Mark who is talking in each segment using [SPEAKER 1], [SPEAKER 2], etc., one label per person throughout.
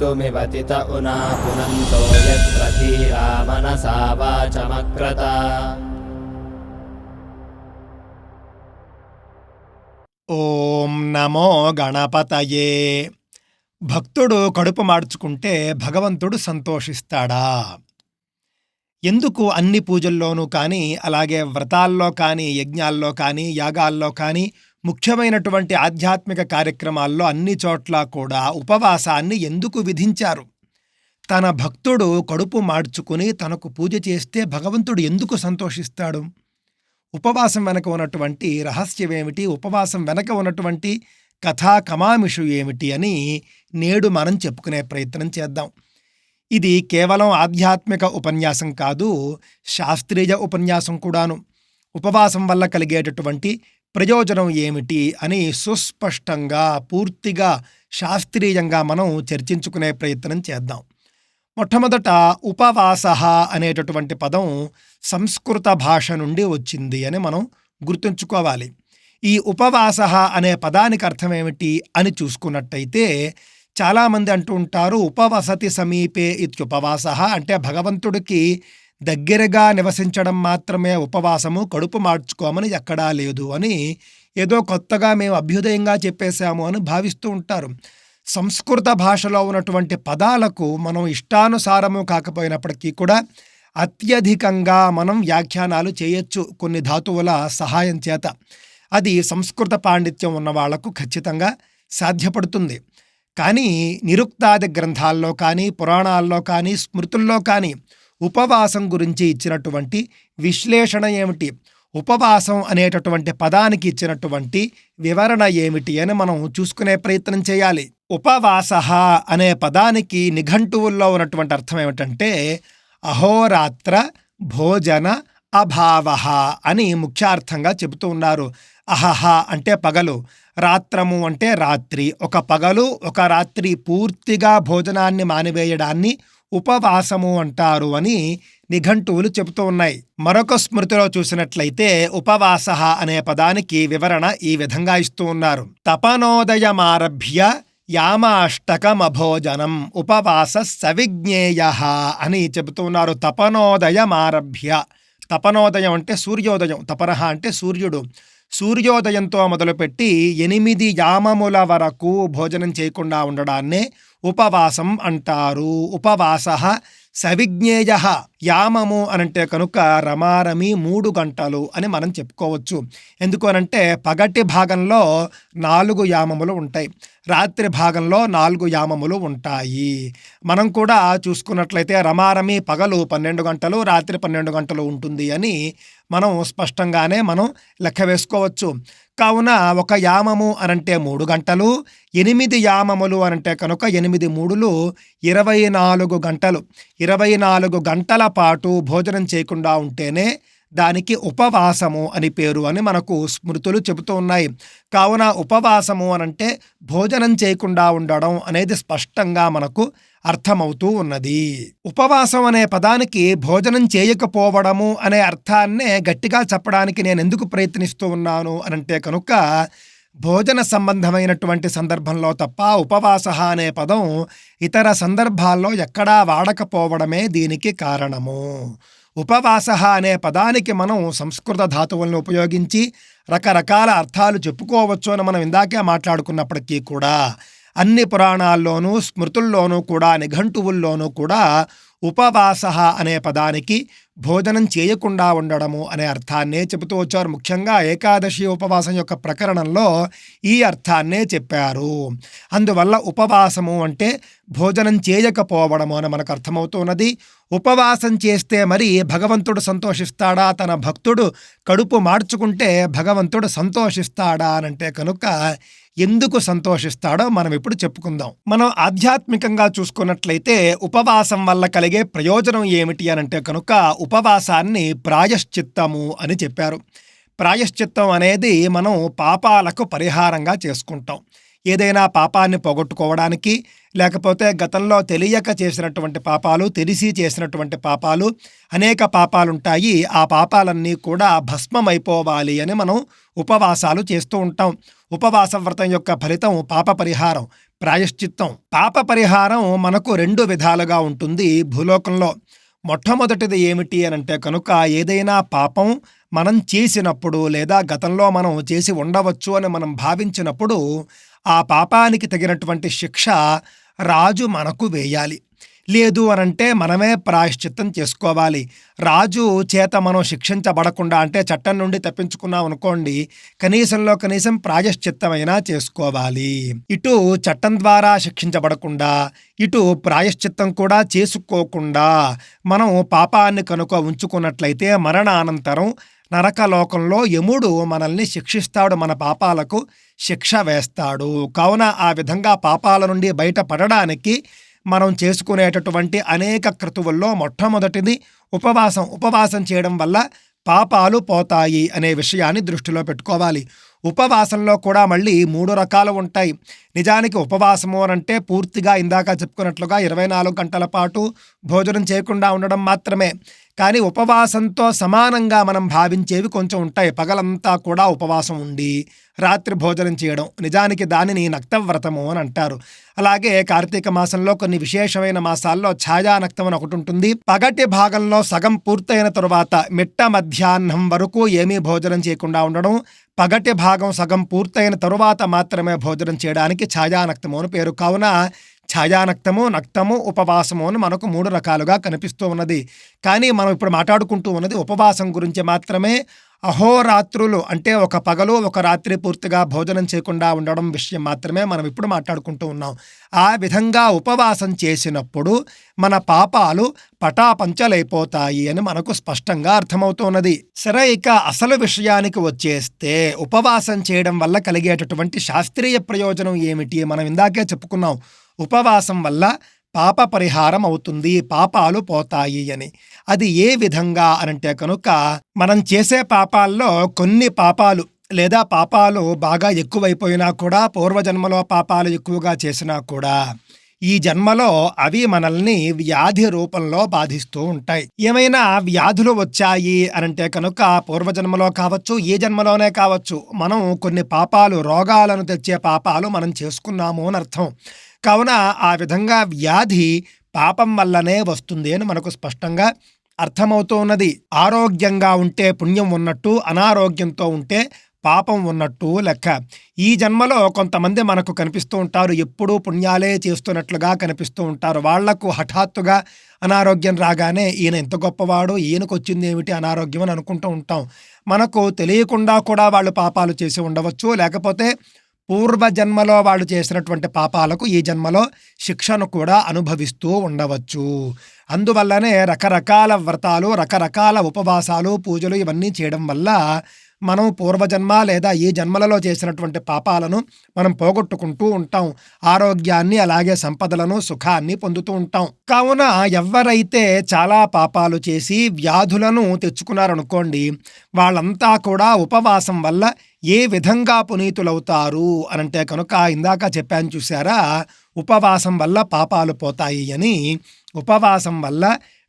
[SPEAKER 1] मृत्युमिवतित उना पुनन्तो यत्र धीरा मनसा वाचमक्रत
[SPEAKER 2] ఓం నమో గణపతయే భక్తుడు కడుపు మార్చుకుంటే భగవంతుడు సంతోషిస్తాడా ఎందుకు అన్ని పూజల్లోనూ కానీ అలాగే వ్రతాల్లో కానీ యజ్ఞాల్లో కానీ యాగాల్లో కానీ ముఖ్యమైనటువంటి ఆధ్యాత్మిక కార్యక్రమాల్లో అన్ని చోట్ల కూడా ఉపవాసాన్ని ఎందుకు విధించారు? తన భక్తుడు కడుపు మార్చుకుని తనకు పూజ చేస్తే భగవంతుడు ఎందుకు సంతోషిస్తాడు? ఉపవాసం వెనక ఉన్నటువంటి రహస్యమేమిటి? ఉపవాసం వెనక ఉన్నటువంటి కథా కమామిషు ఏమిటి అని నేడు మనం చెప్పుకునే ప్రయత్నం చేద్దాం. ఇది కేవలం ఆధ్యాత్మిక ఉపన్యాసం కాదు శాస్త్రీయ ఉపన్యాసం కూడాను. ఉపవాసం వల్ల కలిగేటటువంటి ప్రయోజనం ఏమిటి అని సుస్పష్టంగా పూర్తిగా శాస్త్రీయంగా మనం చర్చించుకునే ప్రయత్నం చేద్దాం. మొట్టమొదట ఉపవాస అనేటటువంటి పదం సంస్కృత భాష నుండి వచ్చింది అని మనం గుర్తుంచుకోవాలి. ఈ ఉపవాస అనే పదానికి అర్థం ఏమిటి అని చూసుకున్నట్టయితే చాలామంది అంటూ ఉంటారు ఉపవసతి సమీపే ఇత్యుపవాస అంటే భగవంతుడికి దగ్గరగా నివసించడం మాత్రమే ఉపవాసము కడుపు మార్చుకోమని ఎక్కడా లేదు అని ఏదో కొత్తగా మేము అభ్యుదయంగా చెప్పేశాము అని భావిస్తూ ఉంటారు. సంస్కృత భాషలో ఉన్నటువంటి పదాలకు మనం ఇష్టానుసారము కాకపోయినప్పటికీ కూడా అత్యధికంగా మనం వ్యాఖ్యానాలు చేయొచ్చు కొన్ని ధాతువుల సహాయం చేత. అది సంస్కృత పాండిత్యం ఉన్న వాళ్ళకు ఖచ్చితంగా సాధ్యపడుతుంది. కానీ నిరుక్తాది గ్రంథాల్లో కానీ పురాణాల్లో కానీ స్మృతుల్లో కానీ ఉపవాసం గురించి ఇచ్చినటువంటి విశ్లేషణ ఏమిటి? ఉపవాసం అనేటటువంటి పదానికి ఇచ్చినటువంటి వివరణ ఏమిటి అని మనం చూసుకునే ప్రయత్నం చేయాలి. ఉపవాస అనే పదానికి నిఘంటువుల్లో ఉన్నటువంటి అర్థం ఏమిటంటే అహోరాత్ర భోజన అభావ అని ముఖ్యార్థంగా చెబుతూ ఉన్నారు. అహహ అంటే పగలు రాత్రము అంటే రాత్రి. ఒక పగలు ఒక రాత్రి పూర్తిగా భోజనాన్ని మానివేయడాన్ని ఉపవాసము అంటారు అని నిఘంటువులు చెబుతూ ఉన్నాయి. మరొక స్మృతిలో చూసినట్లయితే ఉపవాస అనే పదానికి వివరణ ఈ విధంగా ఇస్తూ ఉన్నారు. తపనోదయమారభ్య యామాష్టకమభోజనం ఉపవాస సవిజ్ఞేయ అని చెబుతూ ఉన్నారు. తపనోదయమారభ్య తపనోదయం అంటే సూర్యోదయం తపనహ అంటే సూర్యుడు. సూర్యోదయంతో మొదలుపెట్టి ఎనిమిది యామముల వరకు భోజనం చేయకుండా ఉండడాన్నే ఉపవాసం అంటారు. ఉపవాస సవిజ్ఞేయ యామము అనంటే కనుక రమారమి మూడు గంటలు అని మనం చెప్పుకోవచ్చు. ఎందుకు అనంటే పగటి భాగంలో నాలుగు యామములు ఉంటాయి. రాత్రి భాగంలో నాలుగు యామములు ఉంటాయి. మనం కూడా చూసుకున్నట్లయితే రమారమి పగలు పన్నెండు గంటలు రాత్రి పన్నెండు గంటలు ఉంటుంది అని మనం స్పష్టంగానే మనం లెక్క వేసుకోవచ్చు. కావున ఒక యామము అనంటే మూడు గంటలు ఎనిమిది యామములు అనంటే కనుక ఎనిమిది మూడులు ఇరవై నాలుగు గంటలు. ఇరవై నాలుగు గంటల పాటు భోజనం చేయకుండా ఉంటేనే దానికి ఉపవాసము అని పేరు అని మనకు స్మృతులు చెబుతూ ఉన్నాయి. కావున ఉపవాసము అనంటే భోజనం చేయకుండా ఉండడం అనేది స్పష్టంగా మనకు అర్థమవుతూ ఉన్నది. ఉపవాసం అనే పదానికి భోజనం చేయకపోవడము అనే అర్థాన్నే గట్టిగా చెప్పడానికి నేను ఎందుకు ప్రయత్నిస్తూ ఉన్నాను అనంటే కనుక భోజన సంబంధమైనటువంటి సందర్భంలో తప్ప ఉపవాస అనే పదం ఇతర సందర్భాల్లో ఎక్కడా వాడకపోవడమే దీనికి కారణము. ఉపవాస అనే పదానికి మనం సంస్కృత ధాతువులను ఉపయోగించి రకరకాల అర్థాలు చెప్పుకోవచ్చు అని మనం ఇందాకే మాట్లాడుకున్నప్పటికీ కూడా అన్ని పురాణాల్లోనూ స్మృతుల్లోనూ కూడా నిఘంటువుల్లోనూ కూడా ఉపవాస అనే పదానికి భోజనం చేయకుండా ఉండడము అనే అర్థాన్నే చెబుతూ వచ్చారు. ముఖ్యంగా ఏకాదశి ఉపవాసం యొక్క ప్రకరణంలో ఈ అర్థాన్నే చెప్పారు. అందువల్ల ఉపవాసము అంటే భోజనం చేయకపోవడము అని మనకు అర్థమవుతున్నది. ఉపవాసం చేస్తే మరి భగవంతుడు సంతోషిస్తాడా? తన భక్తుడు కడుపు మార్చుకుంటే భగవంతుడు సంతోషిస్తాడా అనంటే కనుక ఎందుకు సంతోషిస్తాడో మనం ఇప్పుడు చెప్పుకుందాం. మనం ఆధ్యాత్మికంగా చూసుకున్నట్లయితే ఉపవాసం వల్ల కలిగే ప్రయోజనం ఏమిటి అనంటే కనుక ఉపవాసాన్ని ప్రాయశ్చిత్తము అని చెప్పారు. ప్రాయశ్చిత్తం అనేది మనం పాపాలకు పరిహారంగా చేసుకుంటాం. ఏదైనా పాపాన్ని పోగొట్టుకోవడానికి లేకపోతే గతంలో తెలియక చేసినటువంటి పాపాలు తెలిసి చేసినటువంటి పాపాలు అనేక పాపాలుంటాయి. ఆ పాపాలన్నీ కూడా భస్మమైపోవాలి అని మనం ఉపవాసాలు చేస్తూ ఉంటాం. ఉపవాస వ్రతం యొక్క ఫలితం పాప పరిహారం ప్రాయశ్చిత్తం. పాప పరిహారం మనకు రెండు విధాలుగా ఉంటుంది భూలోకంలో. మొట్టమొదటిది ఏమిటి అని అంటే కనుక ఏదైనా పాపం మనం చేసినప్పుడు లేదా గతంలో మనం చేసి ఉండవచ్చు అని మనం భావించినప్పుడు ఆ పాపానికి తగినటువంటి శిక్ష రాజు మనకు వేయాలి. లేదు అనంటే మనమే ప్రాయశ్చిత్తం చేసుకోవాలి. రాజు చేత మనం శిక్షించబడకుండా అంటే చట్టం నుండి తప్పించుకున్నాం అనుకోండి కనీసంలో కనీసం ప్రాయశ్చిత్తమైనా చేసుకోవాలి. ఇటు చట్టం ద్వారా శిక్షించబడకుండా ఇటు ప్రాయశ్చిత్తం కూడా చేసుకోకుండా మనం పాపాన్ని కనుక ఉంచుకున్నట్లయితే మరణానంతరం నరకలోకంలో యముడు మనల్ని శిక్షిస్తాడు మన పాపాలకు శిక్ష వేస్తాడు. కావున ఆ విధంగా పాపాల నుండి బయటపడడానికి మనం చేసుకునేటటువంటి అనేక క్రతువుల్లో మొట్టమొదటిది ఉపవాసం. ఉపవాసం చేయడం వల్ల పాపాలు పోతాయి అనే విషయాన్ని దృష్టిలో పెట్టుకోవాలి. ఉపవాసంలో కూడా మళ్ళీ మూడు రకాలు ఉంటాయి. నిజానికి ఉపవాసము అంటే పూర్తిగా ఇందాక చెప్పుకున్నట్లుగా ఇరవై నాలుగు గంటల పాటు భోజనం చేయకుండా ఉండడం మాత్రమే. కానీ ఉపవాసంతో సమానంగా మనం భావించేవి కొంచెం ఉంటాయి. పగలంతా కూడా ఉపవాసం ఉండి రాత్రి భోజనం చేయడం. నిజానికి దానిని నక్తవ్రతము అని అంటారు. అలాగే కార్తీక మాసంలో కొన్ని విశేషమైన మాసాల్లో ఛాయా నక్తం అని ఒకటి ఉంటుంది. పగటి భాగంలో సగం పూర్తయిన తరువాత మిట్ట మధ్యాహ్నం వరకు ఏమీ భోజనం చేయకుండా ఉండడం. పగటి భాగం సగం పూర్తయిన తరువాత మాత్రమే భోజనం చేయడానికి ఛాయానక్తము అని పేరు. కావున ఛాయానక్తము నక్తము ఉపవాసము అని మనకు మూడు రకాలుగా కనిపిస్తూ ఉన్నది. కానీ మనం ఇప్పుడు మాట్లాడుకుంటూ ఉన్నది ఉపవాసం గురించి మాత్రమే. అహోరాత్రులు అంటే ఒక పగలు ఒక రాత్రి పూర్తిగా భోజనం చేయకుండా ఉండడం విషయం మాత్రమే మనం ఇప్పుడు మాట్లాడుకుంటూ ఉన్నాం. ఆ విధంగా ఉపవాసం చేసినప్పుడు మన పాపాలు పటాపంచలైపోతాయి అని మనకు స్పష్టంగా అర్థమవుతున్నది. సరే ఇక అసలు విషయానికి వచ్చేస్తే ఉపవాసం చేయడం వల్ల కలిగేటటువంటి శాస్త్రీయ ప్రయోజనం ఏమిటి? మనం ఇందాకే చెప్పుకున్నాం. ఉపవాసం వల్ల పాప పరిహారం అవుతుంది పాపాలు పోతాయి అని. అది ఏ విధంగా అనంటే కనుక మనం చేసే పాపాల్లో కొన్ని పాపాలు లేదా పాపాలు బాగా ఎక్కువైపోయినా కూడా పూర్వజన్మలో పాపాలు ఎక్కువగా చేసినా కూడా ఈ జన్మలో అవి మనల్ని వ్యాధి రూపంలో బాధిస్తూ ఉంటాయి. ఏమైనా వ్యాధులు వచ్చాయి అనంటే కనుక పూర్వజన్మలో కావచ్చు ఏ జన్మలోనే కావచ్చు మనం కొన్ని పాపాలు రోగాలను తెచ్చే పాపాలు మనం చేసుకున్నాము అని అర్థం. కావున ఆ విధంగా వ్యాధి పాపం వల్లనే వస్తుంది అని మనకు స్పష్టంగా అర్థమవుతున్నది ఆరోగ్యంగా ఉంటే పుణ్యం ఉన్నట్టు అనారోగ్యంతో ఉంటే పాపం ఉన్నట్టు లెక్క. ఈ జన్మలో కొంతమంది మనకు కనిపిస్తూ ఉంటారు. ఎప్పుడూ పుణ్యాలే చేస్తున్నట్లుగా కనిపిస్తూ ఉంటారు. వాళ్ళకు హఠాత్తుగా అనారోగ్యం రాగానే ఈయన ఎంత గొప్పవాడు ఈయనకు వచ్చింది ఏమిటి అనారోగ్యం అని అనుకుంటూ ఉంటాం. మనకు తెలియకుండా కూడా వాళ్ళు పాపాలు చేసి ఉండవచ్చు. లేకపోతే పూర్వ జన్మలో వాళ్ళు చేసినటువంటి పాపాలకు ఈ జన్మలో శిక్షను కూడా అనుభవిస్తూ ఉండవచ్చు. అందువల్లనే రకరకాల వ్రతాలు రకరకాల ఉపవాసాలు పూజలు ఇవన్నీ చేయడం వల్ల మనం పూర్వజన్మ లేదా ఈ జన్మలలో చేసినటువంటి పాపాలను మనం పోగొట్టుకుంటూ ఉంటాం. ఆరోగ్యాన్ని అలాగే సంపదలను సుఖాన్ని పొందుతూ ఉంటాం. కావున ఎవరైతే చాలా పాపాలు చేసి వ్యాధులను తెచ్చుకున్నారనుకోండి వాళ్ళంతా కూడా ఉపవాసం వల్ల ఏ విధంగా పునీతులవుతారు అనంటే కనుక ఇందాక చెప్పాను చూసారా ఉపవాసం వల్ల పాపాలు పోతాయి అని ఉపవాసం వల్ల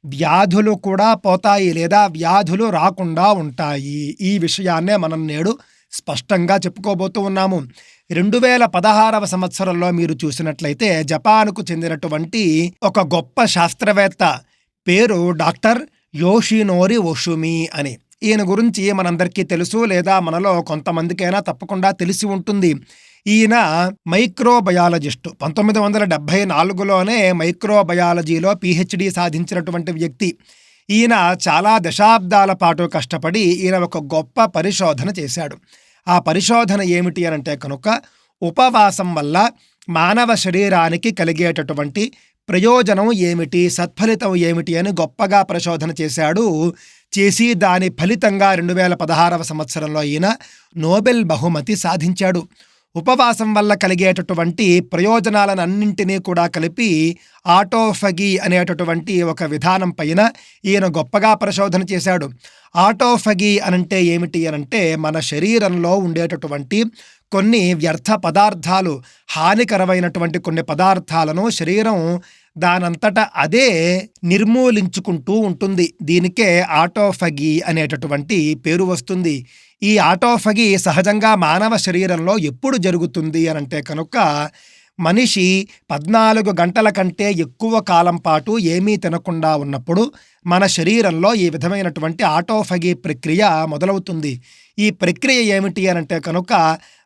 [SPEAKER 2] వ్యాధులు కూడా పోతాయి లేదా వ్యాధులు రాకుండా ఉంటాయి. ఈ విషయాన్నే మనం నేడు స్పష్టంగా చెప్పుకోబోతూ ఉన్నాము. రెండు వేల పదహారవ సంవత్సరంలో మీరు చూసినట్లయితే జపాన్కు చెందినటువంటి ఒక గొప్ప శాస్త్రవేత్త పేరు డాక్టర్ యోషినోరి ఒషుమి అని. ఈయన గురించి మనందరికీ తెలుసు లేదా మనలో కొంతమందికైనా తప్పకుండా తెలిసి ఉంటుంది. ఈయన మైక్రోబయాలజిస్టు. పంతొమ్మిది వందల డెబ్భై నాలుగులోనే మైక్రోబయాలజీలో పిహెచ్డి సాధించినటువంటి వ్యక్తి. ఈయన చాలా దశాబ్దాల పాటు కష్టపడి ఈయన ఒక గొప్ప పరిశోధన చేశాడు. ఆ పరిశోధన ఏమిటి అనంటే కనుక ఉపవాసం వల్ల మానవ శరీరానికి కలిగేటటువంటి ప్రయోజనం ఏమిటి సత్ఫలితం ఏమిటి అని గొప్పగా పరిశోధన చేశాడు. చేసి దాని ఫలితంగా రెండు వేల పదహారవ సంవత్సరంలో ఈయన నోబెల్ బహుమతి సాధించాడు. ఉపవాసం వల్ల కలిగేటటువంటి ప్రయోజనాలను అన్నింటినీ కూడా కలిపి ఆటోఫగి అనేటటువంటి ఒక విధానం పైన ఈయన గొప్పగా పరిశోధన చేశాడు. ఆటోఫగి అనంటే ఏమిటి అనంటే మన శరీరంలో ఉండేటటువంటి కొన్ని వ్యర్థ పదార్థాలు హానికరమైనటువంటి కొన్ని పదార్థాలను శరీరం దానంతట అదే నిర్మూలించుకుంటూ ఉంటుంది. దీనికే ఆటోఫగి అనేటటువంటి పేరు వస్తుంది. ఈ ఆటోఫగి సహజంగా మానవ శరీరంలో ఎప్పుడు జరుగుతుంది అని అంటే కనుక మనిషి పద్నాలుగు గంటల కంటే ఎక్కువ కాలం పాటు ఏమీ తినకుండా ఉన్నప్పుడు మన శరీరంలో ఈ విధమైనటువంటి ఆటోఫగి ప్రక్రియ మొదలవుతుంది. ఈ ప్రక్రియ ఏమిటి అని అంటే కనుక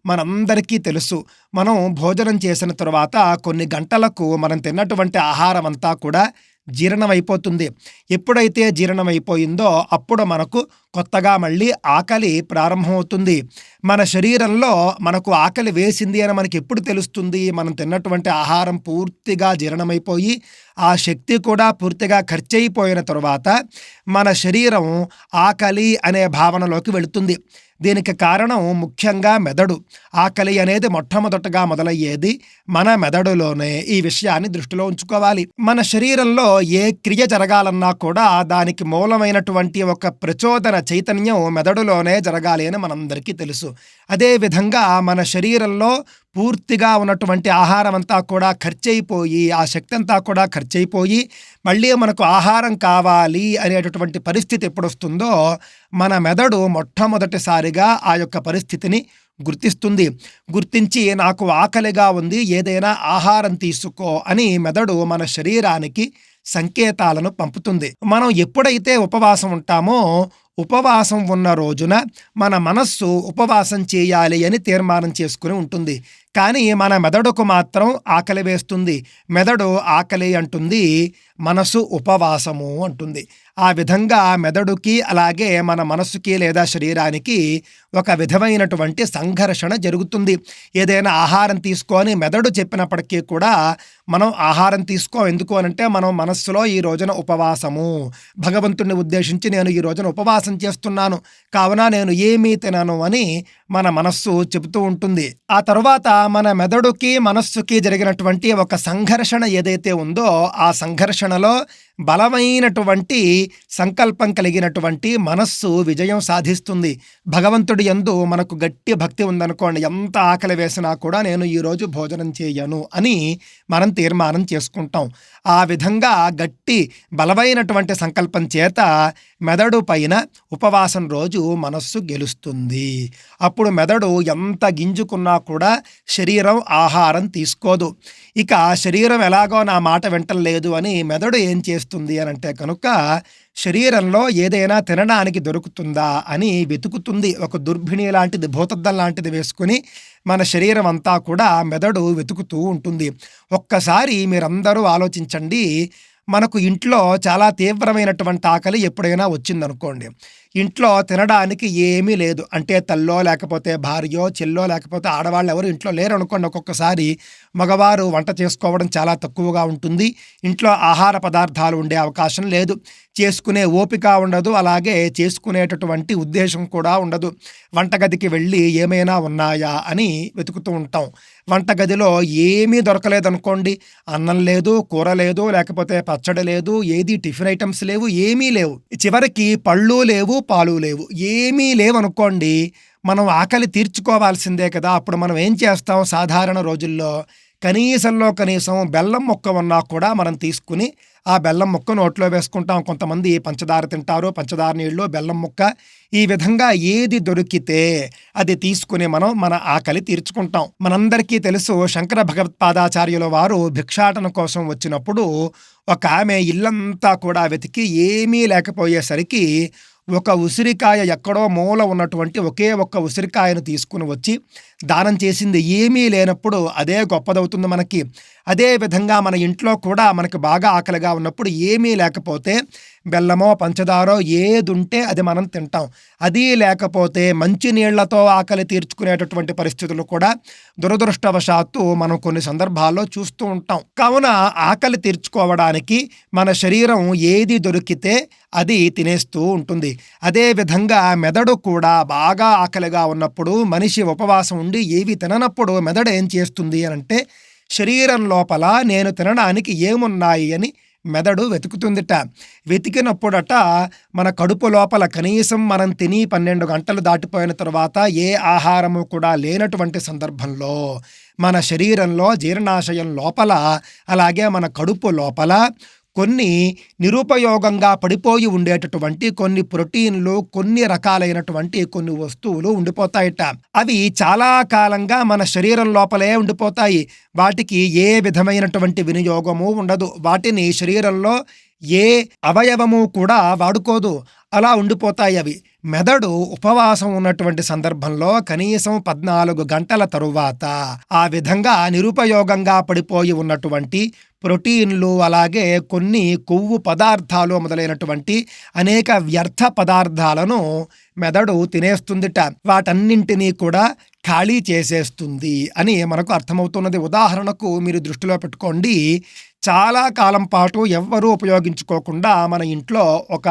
[SPEAKER 2] మనందరికీ తెలుసు. మనం భోజనం చేసిన తర్వాత కొన్ని గంటలకు మనం తిన్నటువంటి ఆహారం అంతా కూడా జీర్ణమైపోతుంది. ఎప్పుడైతే జీర్ణమైపోయిందో అప్పుడు మనకు కొత్తగా మళ్ళీ ఆకలి ప్రారంభమవుతుంది. మన శరీరంలో మనకు ఆకలి వేసింది అని మనకి ఎప్పుడు తెలుస్తుంది? మనం తిన్నటువంటి ఆహారం పూర్తిగా జీర్ణమైపోయి ఆ శక్తి కూడా పూర్తిగా ఖర్చయిపోయిన తర్వాత మన శరీరం ఆకలి అనే భావనలోకి వెళుతుంది. దీనికి కారణం ముఖ్యంగా మెదడు. ఆకలి అనేది మొట్టమొదటగా మొదలయ్యేది మన మెదడులోనే ఈ విషయాన్ని దృష్టిలో ఉంచుకోవాలి. మన శరీరంలో ఏ క్రియ జరగాలన్నా కూడా దానికి మూలమైనటువంటి ఒక ప్రచోదన చైతన్యం మెదడులోనే జరగాలి అని మనందరికీ తెలుసు. అదేవిధంగా మన శరీరంలో పూర్తిగా ఉన్నటువంటి ఆహారం అంతా కూడా ఖర్చయిపోయి ఆ శక్తి అంతా కూడా ఖర్చయిపోయి మళ్ళీ మనకు ఆహారం కావాలి అనేటటువంటి పరిస్థితి ఎప్పుడొస్తుందో మన మెదడు మొట్టమొదటిసారిగా ఆ యొక్క పరిస్థితిని గుర్తిస్తుంది. గుర్తించి నాకు ఆకలిగా ఉంది ఏదైనా ఆహారం తీసుకో అని మెదడు మన శరీరానికి సంకేతాలను పంపుతుంది. మనం ఎప్పుడైతే ఉపవాసం ఉంటామో ఉపవాసం ఉన్న రోజున మన మనస్సు ఉపవాసం చేయాలి అని తీర్మానం చేసుకుని ఉంటుంది. కానీ మన మెదడుకు మాత్రం ఆకలి వేస్తుంది. మెదడు ఆకలి అంటుంది మనసు ఉపవాసము అంటుంది. ఆ విధంగా మెదడుకి అలాగే మన మనస్సుకి లేదా శరీరానికి ఒక విధమైనటువంటి సంఘర్షణ జరుగుతుంది. ఏదైనా ఆహారం తీసుకొని మెదడు చెప్పినప్పటికీ కూడా మనం ఆహారం తీసుకో ఎందుకు అనంటే మనం మనస్సులో ఈ రోజున ఉపవాసము. భగవంతుడిని ఉద్దేశించి నేను ఈ రోజున ఉపవాసం చేస్తున్నాను. కావున నేను ఏమీ తినను అని మన మనస్సు చెబుతూ ఉంటుంది. ఆ తర్వాత మన మెదడుకి మనస్సుకి జరిగినటువంటి ఒక సంఘర్షణ ఏదైతే ఉందో ఆ సంఘర్షణలో బలమైనటువంటి సంకల్పం కలిగినటువంటి మనస్సు విజయం సాధిస్తుంది. భగవంతుడి ఎందు మనకు గట్టి భక్తి ఉందనుకోండి ఎంత ఆకలి వేసినా కూడా నేను ఈరోజు భోజనం చేయను అని మనం తీర్మానం చేసుకుంటాం. ఆ విధంగా గట్టి బలమైనటువంటి సంకల్పం చేత మెదడు పైన ఉపవాసం రోజు మనస్సు గెలుస్తుంది. అప్పుడు మెదడు ఎంత గింజుకున్నా కూడా శరీరం ఆహారం తీసుకోదు. ఇక శరీరం ఎలాగో నా మాట వింటలేదు అని మెదడు ఏం చేస్తుంది అని అంటే కనుక శరీరంలో ఏదైనా తినడానికి దొరుకుతుందా అని వెతుకుతుంది. ఒక దుర్భిణి లాంటిది భూతద్దం లాంటిది వేసుకుని మన శరీరం అంతా కూడా మెదడు వెతుకుతూ ఉంటుంది. ఒక్కసారి మీరందరూ ఆలోచించండి మనకు ఇంట్లో చాలా తీవ్రమైనటువంటి ఆకలి ఎప్పుడైనా వచ్చిందనుకోండి. ఇంట్లో తినడానికి ఏమీ లేదు. అంటే తల్లో లేకపోతే భార్యో చెల్లో లేకపోతే ఆడవాళ్ళు ఎవరు ఇంట్లో లేరు అనుకోండి ఒక్కొక్కసారి మగవారు వంట చేసుకోవడం చాలా తక్కువగా ఉంటుంది. ఇంట్లో ఆహార పదార్థాలు ఉండే అవకాశం లేదు. చేసుకునే ఓపిక ఉండదు. అలాగే చేసుకునేటటువంటి ఉద్దేశం కూడా ఉండదు. వంటగదికి వెళ్ళి ఏమైనా ఉన్నాయా అని వెతుకుతూ ఉంటాం. వంటగదిలో ఏమీ దొరకలేదనుకోండి. అన్నం లేదు కూర లేదు లేకపోతే పచ్చడి లేదు ఏది టిఫిన్ ఐటమ్స్ లేవు ఏమీ లేవు. చివరికి పళ్ళు లేవు పాలు లేవు. ఏమీ లేవనుకోండి మనం ఆకలి తీర్చుకోవాల్సిందే కదా. అప్పుడు మనం ఏం చేస్తాం? సాధారణ రోజుల్లో కనీసంలో కనీసం బెల్లం మొక్క ఉన్నా కూడా మనం తీసుకుని ఆ బెల్లం ముక్క నోట్లో వేసుకుంటాం. కొంతమంది పంచదార తింటారు. పంచదార నీళ్ళు బెల్లం ముక్క ఈ విధంగా ఏది దొరికితే అది తీసుకుని మనం మన ఆకలి తీర్చుకుంటాం. మనందరికీ తెలుసు శంకర భగవత్పాదాచార్యుల వారు భిక్షాటన కోసం వచ్చినప్పుడు ఒక ఆమె ఇల్లంతా కూడా వెతికి ఏమీ లేకపోయేసరికి ఒక ఉసిరికాయ ఎక్కడో మూల ఉన్నటువంటి ఒకే ఒక్క ఉసిరికాయను తీసుకుని వచ్చి దానం చేసింది ఏమీ లేనప్పుడు అదే గొప్పదవుతుంది మనకి. అదే విధంగా మన ఇంట్లో కూడా మనకు బాగా ఆకలిగా ఉన్నప్పుడు ఏమీ లేకపోతే బెల్లమో పంచదారో ఏది ఉంటే అది మనం తింటాం. అది లేకపోతే మంచి నీళ్ళతో ఆకలి తీర్చుకునేటటువంటి పరిస్థితులు కూడా దురదృష్టవశాత్తు మనం కొన్ని సందర్భాల్లో చూస్తూ ఉంటాం. కావున ఆకలి తీర్చుకోవడానికి మన శరీరం ఏది దొరికితే అది తినేస్తూ ఉంటుంది. అదేవిధంగా మెదడు కూడా బాగా ఆకలిగా ఉన్నప్పుడు మనిషి ఉపవాసం ఉండి ఏవి తిననప్పుడు మెదడు ఏం చేస్తుంది అని అంటే శరీరం లోపల నేను తినడానికి ఏమున్నాయి అని మెదడు వెతుకుతుందిట. వెతికినప్పుడట మన కడుపు లోపల కనీసం మనం తిని పన్నెండు గంటలు దాటిపోయిన తర్వాత ఏ ఆహారము కూడా లేనటువంటి సందర్భంలో మన శరీరంలో జీర్ణాశయం లోపల అలాగే మన కడుపు లోపల కొన్ని నిరుపయోగంగా పడిపోయి ఉండేటటువంటి కొన్ని ప్రోటీన్లు కొన్ని రకాలైనటువంటి కొన్ని వస్తువులు ఉండిపోతాయట. అవి చాలా కాలంగా మన శరీరం లోపలే ఉండిపోతాయి. వాటికి ఏ విధమైనటువంటి వినియోగము ఉండదు. వాటిని శరీరంలో ఏ అవయవము కూడా వాడుకోదు. అలా ఉండిపోతాయి అవి. మెదడు ఉపవాసం ఉన్నటువంటి సందర్భంలో కనీసం పద్నాలుగు గంటల తరువాత ఆ విధంగా నిరుపయోగంగా పడిపోయి ఉన్నటువంటి ప్రోటీన్లు అలాగే కొన్ని కొవ్వు పదార్థాలు మొదలైనటువంటి అనేక వ్యర్థ పదార్థాలను మెదడు తినేస్తుందిట. వాటన్నింటినీ కూడా ఖాళీ చేసేస్తుంది అని మనకు అర్థమవుతున్నది. ఉదాహరణకు మీరు దృష్టిలో పెట్టుకోండి. చాలా కాలం పాటు ఎవ్వరూ ఉపయోగించుకోకుండా మన ఇంట్లో ఒక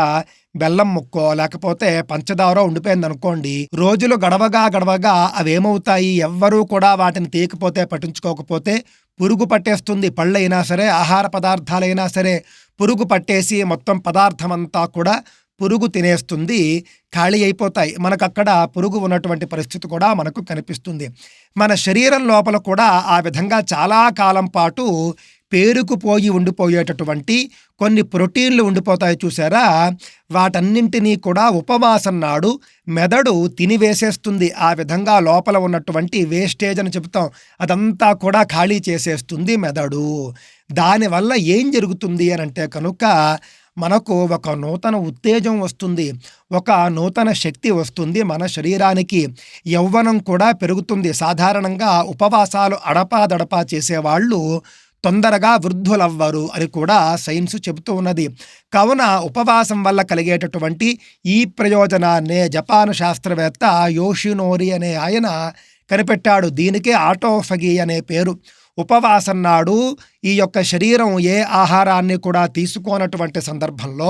[SPEAKER 2] బెల్లం ముక్కో లేకపోతే పంచదార ఉండిపోయింది అనుకోండి రోజులు గడవగా గడవగా అవేమవుతాయి? ఎవ్వరూ కూడా వాటిని తీయకపోతే పట్టించుకోకపోతే పురుగు పట్టేస్తుంది. పళ్ళైనా సరే ఆహార పదార్థాలైనా సరే పురుగు పట్టేసి మొత్తం పదార్థం అంతా కూడా పురుగు తినేస్తుంది. ఖాళీ అయిపోతాయి. మనకు అక్కడ పురుగు ఉన్నటువంటి పరిస్థితి కూడా మనకు కనిపిస్తుంది. మన శరీరం లోపల కూడా ఆ విధంగా చాలా కాలం పాటు పేరుకుపోయి ఉండిపోయేటటువంటి కొన్ని ప్రోటీన్లు ఉండిపోతాయి చూసారా వాటన్నింటినీ కూడా ఉపవాసం నాడు మెదడు తినివేసేస్తుంది. ఆ విధంగా లోపల ఉన్నటువంటి వేస్టేజ్ అని చెబుతాం. అదంతా కూడా ఖాళీ చేసేస్తుంది మెదడు. దానివల్ల ఏం జరుగుతుంది అని అంటే కనుక మనకు ఒక నూతన ఉత్తేజం వస్తుంది. ఒక నూతన శక్తి వస్తుంది. మన శరీరానికి యౌవనం కూడా పెరుగుతుంది. సాధారణంగా ఉపవాసాలు అడపాదడపా చేసేవాళ్ళు తొందరగా వృద్ధులవ్వరు అని కూడా సైన్స్ చెబుతూ ఉన్నది. కావున ఉపవాసం వల్ల కలిగేటటువంటి ఈ ప్రయోజనాన్నే జపాన్ శాస్త్రవేత్త యోషినోరి అనే ఆయన కనిపెట్టాడు. దీనికే ఆటోఫగి అనే పేరు. ఉపవాసం నాడు ఈ యొక్క శరీరం ఏ ఆహారాన్ని కూడా తీసుకోనటువంటి సందర్భంలో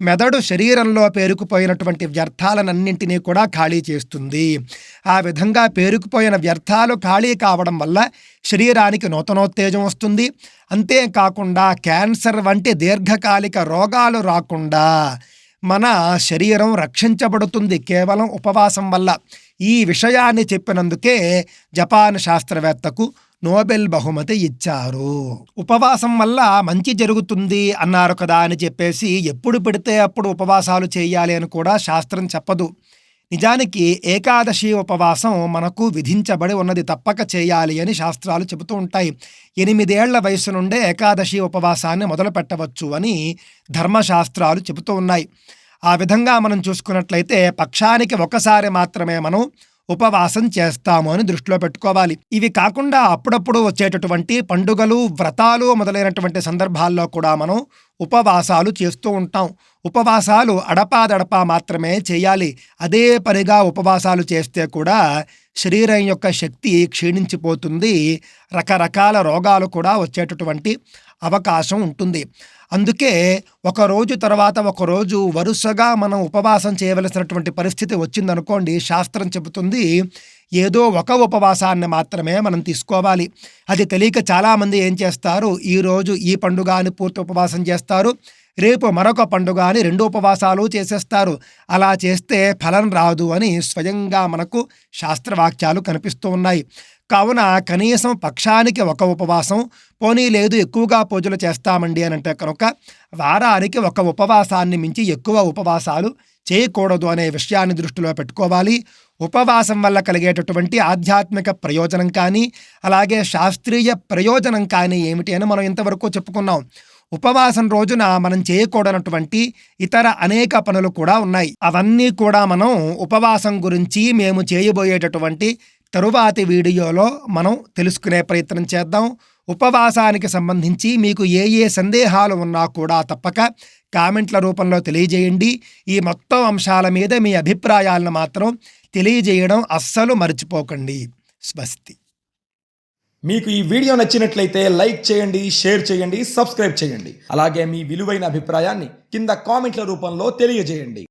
[SPEAKER 2] మెదడు శరీరంలో పేరుకుపోయినటువంటి వ్యర్థాలనన్నింటినీ కూడా ఖాళీ చేస్తుంది. ఆ విధంగా పేరుకుపోయిన వ్యర్థాలు ఖాళీ కావడం వల్ల శరీరానికి నూతనోత్తేజం వస్తుంది. అంతేకాకుండా క్యాన్సర్ వంటి దీర్ఘకాలిక రోగాలు రాకుండా మన శరీరం రక్షించబడుతుంది కేవలం ఉపవాసం వల్ల. ఈ విషయాన్ని చెప్పినందుకే జపాన్ శాస్త్రవేత్తకు నోబెల్ బహుమతి ఇచ్చారు. ఉపవాసం వల్ల మంచి జరుగుతుంది అన్నారు కదా అని చెప్పేసి ఎప్పుడు పెడితే అప్పుడు ఉపవాసాలు చేయాలి అని కూడా శాస్త్రం చెప్పదు. నిజానికి ఏకాదశి ఉపవాసం మనకు విధించబడి ఉన్నది తప్పక చేయాలి అని శాస్త్రాలు చెబుతూ ఉంటాయి. ఎనిమిదేళ్ళ వయసు నుండే ఏకాదశి ఉపవాసాన్ని మొదలు పెట్టవచ్చు అని ధర్మశాస్త్రాలు చెబుతూ ఉన్నాయి. ఆ విధంగా మనం చూసుకున్నట్లయితే పక్షానికి ఒకసారి మాత్రమే మనం ఉపవాసం చేస్తాము అని దృష్టిలో పెట్టుకోవాలి. ఇవి కాకుండా అప్పుడప్పుడు వచ్చేటటువంటి పండుగలు వ్రతాలు మొదలైనటువంటి సందర్భాల్లో కూడా మనం ఉపవాసాలు చేస్తూ ఉంటాం. ఉపవాసాలు అడపాదడపా మాత్రమే చేయాలి. అదే పనిగా ఉపవాసాలు చేస్తే కూడా శరీరం యొక్క శక్తి క్షీణించిపోతుంది. రకరకాల రోగాలు కూడా వచ్చేటటువంటి అవకాశం ఉంటుంది. అందుకే ఒక రోజు తర్వాత ఒక రోజు వరుసగా మనం ఉపవాసం చేయవలసినటువంటి పరిస్థితి వచ్చిందనుకోండి శాస్త్రం చెబుతుంది ఏదో ఒక ఉపవాసాన్ని మాత్రమే మనం తీసుకోవాలి. అది తెలియక చాలామంది ఏం చేస్తారు ఈరోజు ఈ పండుగ అని పూర్తి ఉపవాసం చేస్తారు రేపు మరొక పండుగ అని రెండు ఉపవాసాలు చేసేస్తారు. అలా చేస్తే ఫలం రాదు అని స్వయంగా మనకు శాస్త్రవాక్యాలు కనిపిస్తూ ఉన్నాయి. కావున కనీసం పక్షానికి ఒక ఉపవాసం పోనీ లేదు ఎక్కువగా పూజలు చేస్తామండి అని అంటే కనుక వారానికి ఒక ఉపవాసాన్ని మించి ఎక్కువ ఉపవాసాలు చేయకూడదు అనే విషయాన్ని దృష్టిలో పెట్టుకోవాలి. ఉపవాసం వల్ల కలిగేటటువంటి ఆధ్యాత్మిక ప్రయోజనం కానీ అలాగే శాస్త్రీయ ప్రయోజనం కానీ ఏమిటి అని మనం ఇంతవరకు చెప్పుకున్నాం. ఉపవాసం రోజున మనం చేయకూడనటువంటి ఇతర అనేక పనులు కూడా ఉన్నాయి. అవన్నీ కూడా మనం ఉపవాసం గురించి మేము చేయబోయేటటువంటి తరువాతి వీడియోలో మనం తెలుసుకునే ప్రయత్నం చేద్దాం. ఉపవాసానికి సంబంధించి మీకు ఏ ఏ సందేహాలు ఉన్నా కూడా తప్పక కామెంట్ల రూపంలో తెలియజేయండి. ఈ మొత్తం అంశాల మీద మీ అభిప్రాయాలను మాత్రం తెలియజేయడం అస్సలు మర్చిపోకండి. స్వస్తి.
[SPEAKER 3] మీకు ఈ వీడియో నచ్చినట్లయితే లైక్ చేయండి షేర్ చేయండి సబ్స్క్రైబ్ చేయండి. అలాగే మీ విలువైన అభిప్రాయాన్ని కింద కామెంట్ల రూపంలో తెలియజేయండి.